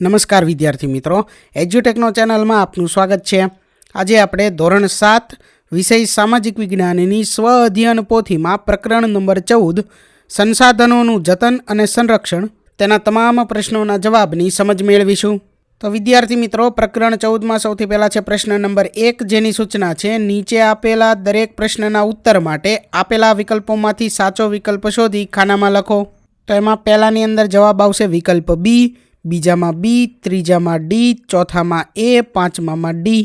નમસ્કાર વિદ્યાર્થી મિત્રો, એજ્યુટેકનો ચેનલમાં આપનું સ્વાગત છે. આજે આપણે ધોરણ સાત, વિષય સામાજિક વિજ્ઞાનની સ્વ અધ્યયન પોથીમાં પ્રકરણ નંબર ચૌદ, સંસાધનોનું જતન અને સંરક્ષણ તેના તમામ પ્રશ્નોના જવાબની સમજ મેળવીશું. તો વિદ્યાર્થી મિત્રો, પ્રકરણ ચૌદમાં સૌથી પહેલાં છે પ્રશ્ન નંબર એક, જેની સૂચના છે, નીચે આપેલા દરેક પ્રશ્નના ઉત્તર માટે આપેલા વિકલ્પોમાંથી સાચો વિકલ્પ શોધી ખાનામાં લખો. તો એમાં પહેલાંની અંદર જવાબ આવશે વિકલ્પ બી બીજામાં બી, ત્રીજામાં ડી, ચોથામાં એ, પાંચમામાં ડી,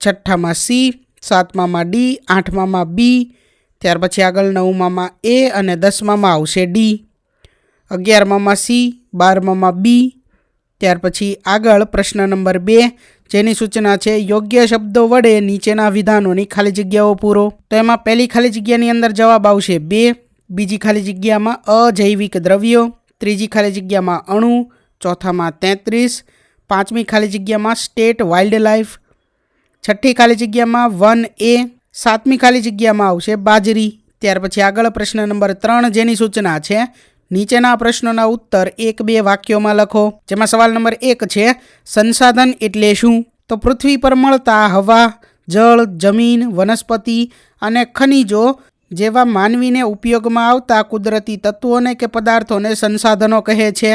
છઠ્ઠામાં સી, સાતમામાં ડી, આઠમામાં બી, ત્યાર પછી આગળ નવમામાં એ અને દસમામાં આવશે ડી. અગિયારમામાં સી, બારમામાં બી, ત્યાર પછી આગળ પ્રશ્ન નંબર બે, જેની સૂચના છે, યોગ્ય શબ્દો વડે નીચેના વિધાનોની ખાલી જગ્યાઓ પૂરો. તો એમાં પહેલી ખાલી જગ્યાની અંદર જવાબ આવશે બે, બીજી ખાલી જગ્યામાં અજૈવિક દ્રવ્યો, ત્રીજી ખાલી જગ્યામાં અણુ ચોથામાં તેત્રીસ, પાંચમી ખાલી જગ્યામાં સ્ટેટ વાઇલ્ડ લાઈફ છઠ્ઠી ખાલી જગ્યામાં વન એ, સાતમી ખાલી જગ્યામાં આવશે બાજરી. ત્યાર પછી આગળ પ્રશ્ન નંબર ત્રણ જેની સૂચના છે, નીચેના પ્રશ્નોના ઉત્તર એક બે વાક્યોમાં લખો. જેમાં સવાલ નંબર એક છે, સંસાધન એટલે શું? તો પૃથ્વી પર મળતા હવા, જળ, જમીન, વનસ્પતિ અને ખનિજો જેવા માનવીને ઉપયોગમાં આવતા કુદરતી તત્વોને કે પદાર્થોને સંસાધનો કહે છે.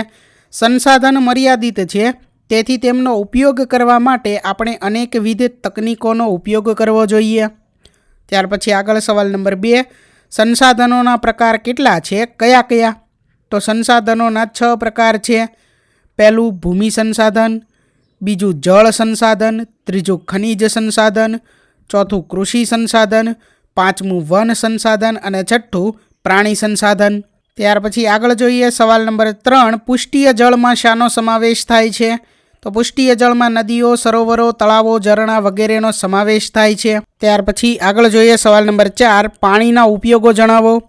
સંસાધન મર્યાદિત છે. તેથી તેમનો ઉપયોગ કરવા માટે આપણે અનેકવિધ તકનીકોનો ઉપયોગ કરવો જોઈએ. ત્યાર પછી આગળ સવાલ નંબર બે, સંસાધનોના પ્રકાર કેટલા છે? કયા કયા? તો સંસાધનોના છ પ્રકાર છે. પહેલું ભૂમિ સંસાધન, બીજું જળ સંસાધન, ત્રીજું ખનિજ સંસાધન, ચોથું કૃષિ સંસાધન, પાંચમું વન સંસાધન અને છઠ્ઠું પ્રાણી સંસાધન. ત્યાર પછી આગળ જોઈએ સવાલ નંબર ત્રણ, પુષ્ટિય જળમાં શાનો સમાવેશ થાય છે? તો પુષ્ટિય જળમાં નદીઓ, સરોવરો, તળાવો, ઝરણા વગેરેનો સમાવેશ થાય છે. ત્યાર પછી આગળ જોઈએ સવાલ નંબર ચાર, પાણીના ઉપયોગો જણાવો.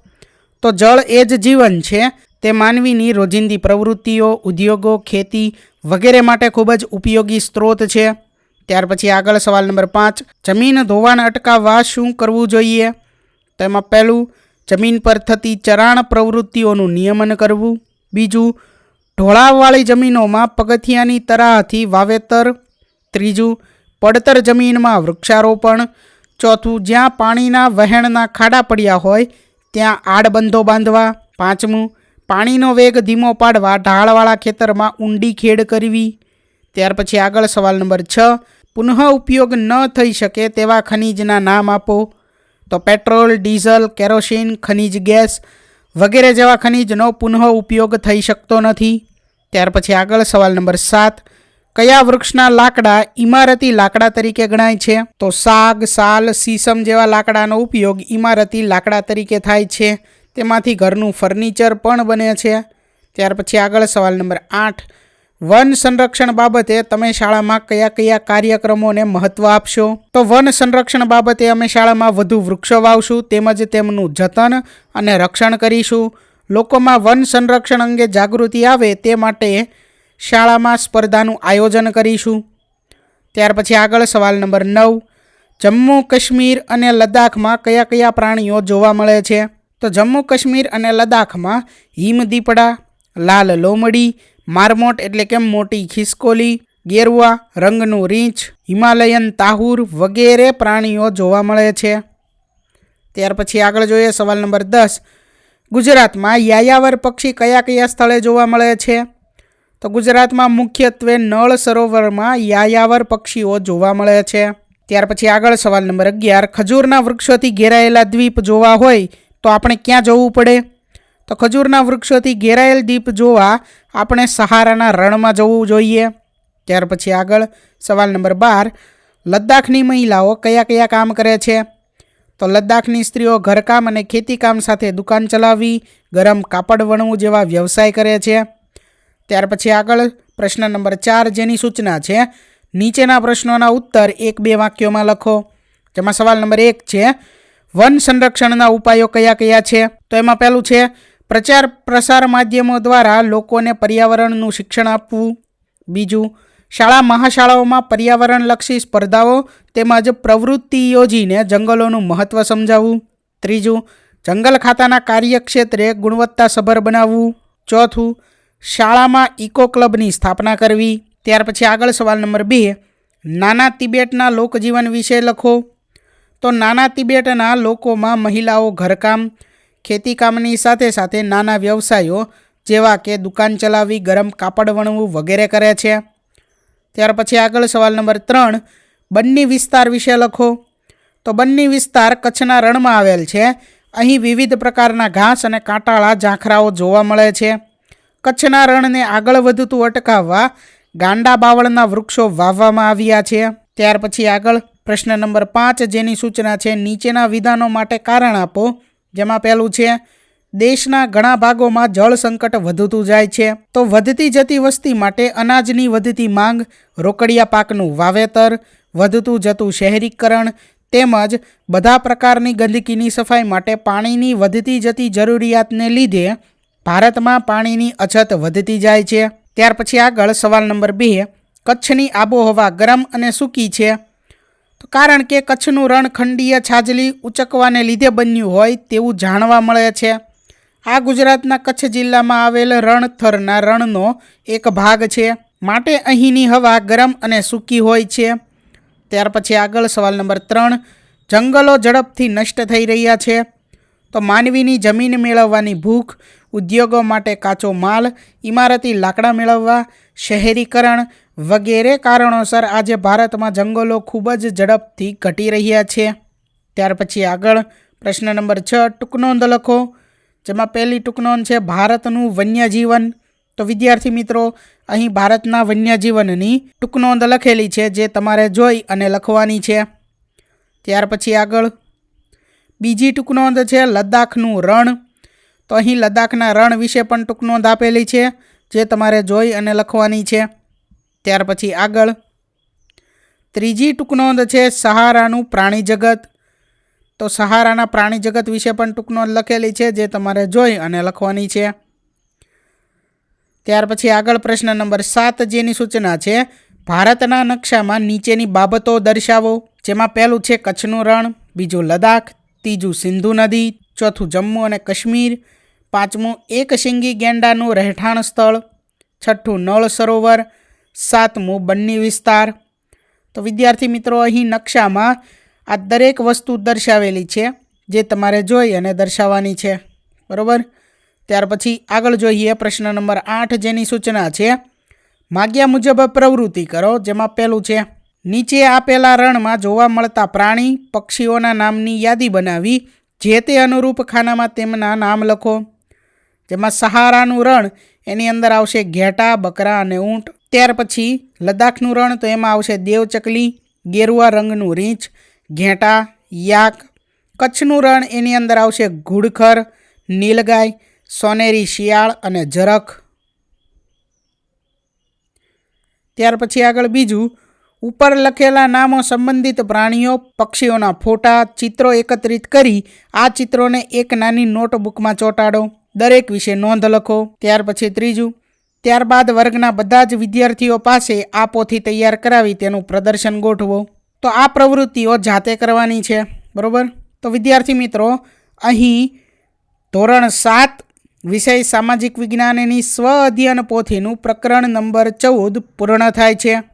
તો જળ એ જ જીવન છે. તે માનવીની રોજિંદી પ્રવૃત્તિઓ, ઉદ્યોગો, ખેતી વગેરે માટે ખૂબ જ ઉપયોગી સ્ત્રોત છે. ત્યાર પછી આગળ સવાલ નંબર પાંચ, જમીન ધોવાણ અટકાવવા શું કરવું જોઈએ? તેમાં પહેલું જમીન પર થતી ચરાણ પ્રવૃત્તિઓનું નિયમન કરવું. બીજું, ઢોળાવવાળી જમીનોમાં પગથિયાની તરાહથી વાવેતર. ત્રીજું, પડતર જમીનમાં વૃક્ષારોપણ. ચોથું, જ્યાં પાણીના વહેણના ખાડા પડ્યા હોય, ત્યાં આડબંધો બાંધવા. પાંચમું, પાણીનો વેગ ધીમો પાડવા ઢાળવાળા ખેતરમાં ઊંડી ખેડ કરવી. ત્યાર પછી આગળ સવાલ નંબર છ પુનઃ ઉપયોગ ન થઈ શકે તેવા ખનિજના નામ આપો. તો પેટ્રોલ, ડીઝલ, કેરોસીન, ખનિજ ગેસ વગેરે જેવા ખનિજનો પુનઃ ઉપયોગ થઈ શકતો નથી. ત્યાર પછી આગળ સવાલ નંબર સાત, કયા વૃક્ષના લાકડા ઇમારતી લાકડા તરીકે ગણાય છે? તો સાગ, સાલ, સીસમ જેવા લાકડાનો ઉપયોગ ઇમારતી લાકડા તરીકે થાય છે. તેમાંથી ઘરનું ફર્નિચર પણ બને છે. ત્યાર પછી આગળ સવાલ નંબર આઠ વન સંરક્ષણ બાબતે તમે શાળામાં કયા કયા કાર્યક્રમોને મહત્ત્વ આપશો? તો વન સંરક્ષણ બાબતે અમે શાળામાં વધુ વૃક્ષો વાવશું, તેમજ તેમનું જતન અને રક્ષણ કરીશું. લોકોમાં વન સંરક્ષણ અંગે જાગૃતિ આવે તે માટે શાળામાં સ્પર્ધાનું આયોજન કરીશું. ત્યાર પછી આગળ સવાલ નંબર નવ. જમ્મુ કાશ્મીર અને લદ્દાખમાં કયા કયા પ્રાણીઓ જોવા મળે છે? તો જમ્મુ કાશ્મીર અને લદ્દાખમાં હિમદીપડા લાલ લોમડી મારમોટ એટલે કે મોટી ખિસકોલી, ગેરવા, રંગનું રીંછ, હિમાલયન તાહુર વગેરે પ્રાણીઓ જોવા મળે છે. ત્યાર પછી આગળ જોઈએ સવાલ નંબર દસ. ગુજરાતમાં યાયાવર પક્ષી કયા કયા સ્થળે જોવા મળે છે? તો ગુજરાતમાં મુખ્યત્વે નળ સરોવરમાં યાયાવર પક્ષીઓ જોવા મળે છે. ત્યાર પછી આગળ સવાલ નંબર અગિયાર. ખજૂરના વૃક્ષોથી ઘેરાયેલા દ્વીપ જોવા હોય તો આપણે ક્યાં જવું પડે? તો ખજૂરના વૃક્ષોથી ઘેરાયેલ દ્વીપ જોવા આપણે સહારાના રણમાં જવું જોઈએ. ત્યાર પછી આગળ સવાલ નંબર બાર, લદ્દાખની મહિલાઓ કયા કયા કામ કરે છે? તો લદ્દાખની સ્ત્રીઓ ઘરકામ અને ખેતીકામ સાથે દુકાન ચલાવવી ગરમ કાપડ વણવું જેવા વ્યવસાય કરે છે. ત્યાર પછી આગળ પ્રશ્ન નંબર ચાર જેની સૂચના છે, નીચેના પ્રશ્નોના ઉત્તર એક બે વાક્યોમાં લખો. જેમાં સવાલ નંબર એક છે, વન સંરક્ષણના ઉપાયો કયા કયા છે? તો એમાં પહેલું છે પ્રચાર પ્રસાર માધ્યમો દ્વારા લોકોને પર્યાવરણનું શિક્ષણ આપવું. બીજું, શાળા મહાશાળાઓમાં પર્યાવરણલક્ષી સ્પર્ધાઓ તેમજ પ્રવૃત્તિ યોજીને જંગલોનું મહત્ત્વ સમજાવવું. ત્રીજું, જંગલ ખાતાના કાર્યક્ષેત્રે ગુણવત્તાસભર બનાવવું. ચોથું, શાળામાં ઇકો ક્લબની સ્થાપના કરવી. ત્યાર પછી આગળ સવાલ નંબર બે, નાના તિબેટના લોકજીવન વિશે લખો. તો નાના તિબેટના લોકોમાં મહિલાઓ ઘરકામ ખેતીકામની સાથે સાથે નાના વ્યવસાયો જેવા કે દુકાન ચલાવવી ગરમ કાપડ વણવું વગેરે કરે છે. ત્યાર પછી આગળ સવાલ નંબર ત્રણ, બન્ની વિસ્તાર વિશે લખો. તો બન્ની વિસ્તાર કચ્છના રણમાં આવેલ છે. અહીં વિવિધ પ્રકારના ઘાસ અને કાંટાળા ઝાંખરાઓ જોવા મળે છે. કચ્છના રણને આગળ વધતું અટકાવવા ગાંડા બાવળના વૃક્ષો વાવવામાં આવ્યા છે. ત્યાર પછી આગળ પ્રશ્ન નંબર પાંચ, જેની સૂચના છે, નીચેના વિધાનો માટે કારણ આપો. જેમાં પહેલું છે, દેશના ઘણા ભાગોમાં જળ સંકટ વધતું જાય છે. તો વધતી જતી વસ્તી માટે અનાજની વધતી માંગ, રોકડિયા પાકનું વાવેતર, વધતું જતું શહેરીકરણ તેમજ બધા પ્રકારની ગંદકીની સફાઈ માટે પાણીની વધતી જતી જરૂરિયાતને લીધે ભારતમાં પાણીની અછત વધતી જાય છે. ત્યાર પછી આગળ સવાલ નંબર બે, કચ્છની આબોહવા ગરમ અને સૂકી છે. કારણ કે કચ્છનું રણ ખંડીય છાજલી ઉચકવાને લીધે બન્યું હોય તેવું જાણવા મળે છે. આ ગુજરાતના કચ્છ જિલ્લામાં આવેલ રણથરના રણનો એક ભાગ છે. માટે અહીંની હવા ગરમ અને સૂકી હોય છે. ત્યાર પછી આગળ સવાલ નંબર ત્રણ, જંગલો ઝડપથી નષ્ટ થઈ રહ્યા છે. તો માનવીની જમીન મેળવવાની ભૂખ ઉદ્યોગો માટે કાચો માલ, ઇમારતી લાકડા મેળવવા, શહેરીકરણ વગેરે કારણોસર આજે ભારતમાં જંગલો ખૂબ જ ઝડપથી ઘટી રહ્યા છે. ત્યાર પછી આગળ પ્રશ્ન નંબર છ ટૂંકનોંધ લખો. જેમાં પહેલી ટૂંકનોંધ છે, ભારતનું વન્યજીવન. તો વિદ્યાર્થી મિત્રો, અહીં ભારતના વન્યજીવનની ટૂંકનોંધ લખેલી છે, જે તમારે જોઈ અને લખવાની છે. ત્યાર પછી આગળ. બીજી ટૂંકનોંધ છે, લદ્દાખનું રણ. તો અહીં લદ્દાખના રણ વિશે પણ ટૂંકનોંધ આપેલી છે, જે તમારે જોઈ અને લખવાની છે. ત્યાર પછી આગળ. ત્રીજી ટૂંકનોંધ છે સહારાનું પ્રાણી જગત તો સહારાના પ્રાણી જગત વિશે પણ ટૂંકનોંધ લખેલી છે, જે તમારે જોઈ અને લખવાની છે. ત્યાર પછી આગળ પ્રશ્ન નંબર સાત જેની સૂચના છે, ભારતના નકશામાં નીચેની બાબતો દર્શાવો, જેમાં પહેલું છે કચ્છનું રણ, બીજું લદ્દાખ, ત્રીજું સિંધુ નદી ચોથું જમ્મુ અને કાશ્મીર, પાંચમું એક શિંગી ગેંડાનું રહેઠાણ સ્થળ, છઠ્ઠું નળ સરોવર, સાતમું બન્ની વિસ્તાર. તો વિદ્યાર્થી મિત્રો, અહીં નકશામાં આ દરેક વસ્તુ દર્શાવેલી છે, જે તમારે જોઈ અને દર્શાવવાની છે. બરાબર? ત્યાર પછી આગળ જોઈએ પ્રશ્ન નંબર આઠ જેની સૂચના છે, માગ્યા મુજબ પ્રવૃત્તિ કરો જેમાં પહેલું છે, નીચે આપેલા રણમાં જોવા મળતા પ્રાણી, પક્ષીઓના નામની યાદી બનાવી જે તે અનુરૂપ ખાનામાં તેમના નામ લખો, જેમાં સહારાનું રણ એની અંદર આવશે ઘેટા, બકરા અને ઊંટ. ત્યાર પછી લદ્દાખનું રણ તો એમાં આવશે દેવચકલી, ગેરુઆ રંગનું રીંછ, ઘેટા, યાક. કચ્છનું રણ એની અંદર આવશે ઘુડખર નીલગાય, સોનેરી શિયાળ અને ઝરખ ત્યાર પછી આગળ બીજું ઉપર લખેલા નામો સંબંધિત પ્રાણીઓ, પક્ષીઓના ફોટા, ચિત્રો એકત્રિત કરી આ ચિત્રોને એક નાની નોટબુકમાં ચોંટાડો. દરેક વિશે નોંધ લખો. ત્યાર પછી ત્રીજું, ત્યારબાદ વર્ગના બધા જ વિદ્યાર્થીઓ પાસે આ પોથી તૈયાર કરાવી તેનું પ્રદર્શન ગોઠવો. તો આ પ્રવૃત્તિઓ જાતે કરવાની છે, બરાબર? તો વિદ્યાર્થી મિત્રો, અહીં ધોરણ સાત, વિષય સામાજિક વિજ્ઞાનની સ્વ અધ્યયન પોથીનું પ્રકરણ નંબર ચૌદ પૂર્ણ થાય છે.